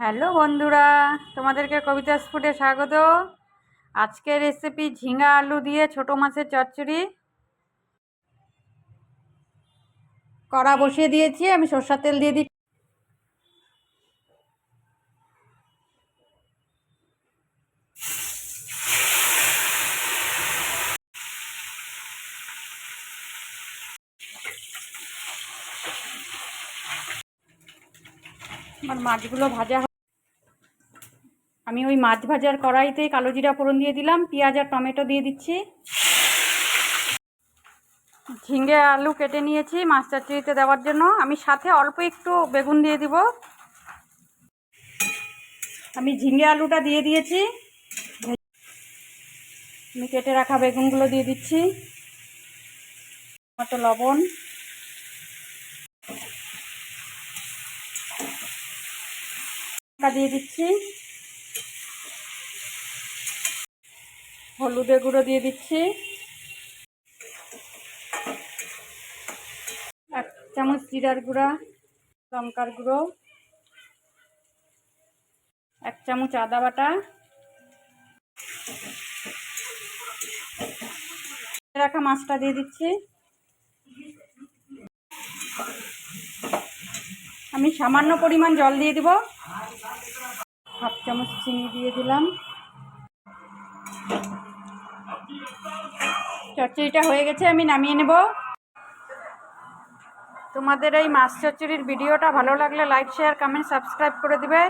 Hello বন্ধুরা, তোমাদেরকে কবিতা ফুডে স্বাগত। আজকের রেসিপি ঝিঙ্গা আলু দিয়ে ছোট মাছের চচ্চড়ি। কড়া বসিয়ে দিয়েছি, আমি সর্ষার তেল দিয়ে দিচ্ছি। আমার মাছগুলো ভাজা আমি ওই মাছ ভাজার কড়াইতে কালো জিরা ফোড়ন দিয়ে দিলাম, পেঁয়াজ আর টমেটো দিয়ে দিচ্ছি। ঝিঙ্গে আলু কেটে নিয়েছি মাছ চচ্চড়িতে দেওয়ার জন্য। আমি সাথে অল্প একটু বেগুন দিয়ে দিব। আমি ঝিঙ্গে আলুটা দিয়ে দিয়েছি। আমি কেটে রাখা বেগুনগুলো দিয়ে দিচ্ছি। মতো লবণ। দিয়ে দিচ্ছি। হলুদের গুঁড়ো দিয়ে দিচ্ছি। এক চামচ জিরার গুঁড়া, লঙ্কার গুঁড়ো, এক চামচ আদা বাটা। রাখা মাছটা দিয়ে দিচ্ছি। আমি সামান্য পরিমাণ জল দিয়ে দিব। হাফ চামচ চিনি দিয়ে দিলাম। চচ্চড়িটা হয়ে গেছে, আমি নামিয়ে নেব। তোমাদের এই মাছ চচ্চড়ির ভিডিওটা ভালো লাগলে লাইক শেয়ার কমেন্ট সাবস্ক্রাইব করে দিবে।